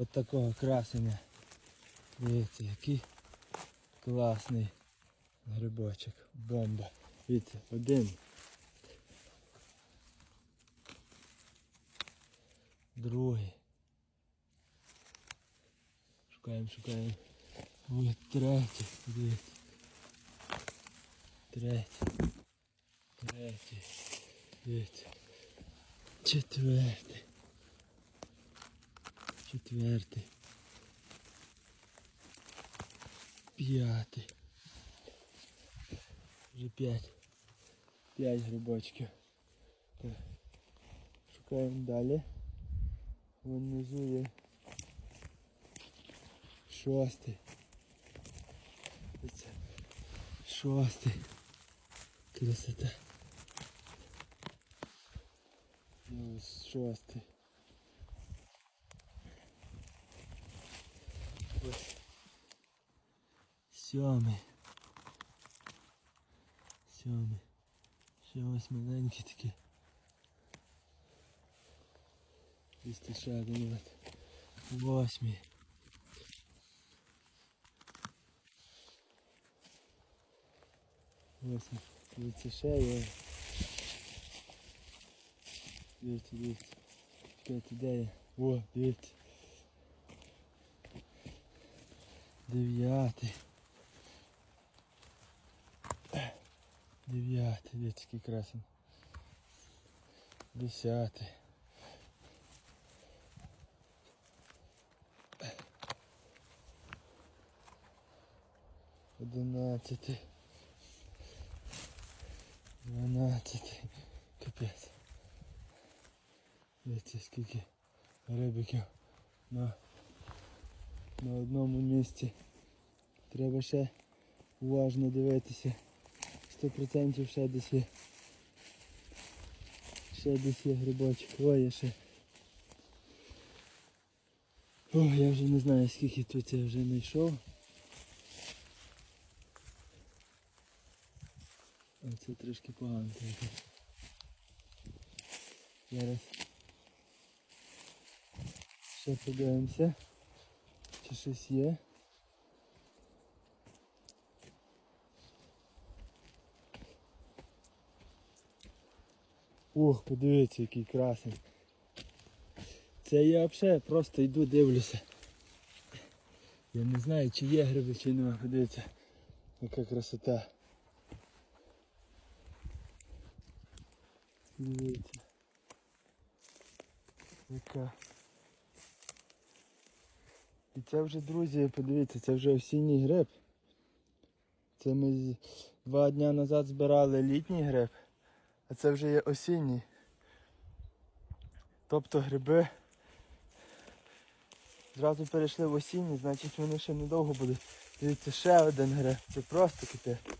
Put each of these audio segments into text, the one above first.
от такого красення. Дивіться, який класний грибочок. Бомба. Дивіться, один. Другий. Шукаємо, шукаємо. Ой, третій. Дивіться. Третій. Третій. Дивіться. Четвертий. Четвертий. П'ятий. Вже п'ять. П'ять грибочків. Так. Шукаємо далі. Вон внизу є. Шостий. Шостий. Красота. Шостий. Ось. Сьомий. Сьомий. Ще ось маленький такий. Один от. Восьмий. Восьмий. Дивіться, ще є. Дивіться, дивіться. Я? О, дивіться. Дев'ятий. Дев'ятий, дивіться, який красень. Десятий. Одинадцятий. Дванадцятий. Капець. Дивіться, скільки рибиків на, на одному місці. Треба ще уважно дивитися. 100% ще десь є. Ще десь є грибочок. Ой, я ще. О, я вже не знаю скільки тут я вже знайшов. А це трішки погано. Зараз ще подивимося, чи щось є. Ох, подивіться, який красний. Це я взагалі просто йду дивлюся. Я не знаю, чи є гриби, чи нема. Подивіться, яка красота. Дивіться. Яка. І це вже, друзі, подивіться, це вже осінній гриб. Це ми два дні назад збирали літній гриб, а це вже є осінній. Тобто гриби зразу перейшли в осінній, значить вони ще недовго будуть. Дивіться, ще один гриб. Це просто кипить.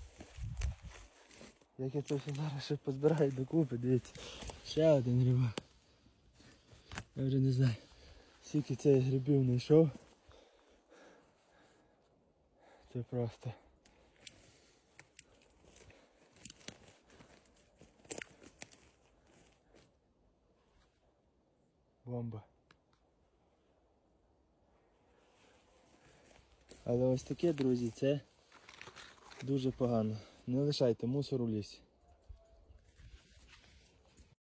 Як я це все зараз ще позбираю докупи, дивіться. Ще один грибок. Я вже не знаю, скільки цих грибів знайшов. Це просто. Бомба. Але ось таке, друзі, це дуже погано. Не лишайте мусор у лісі.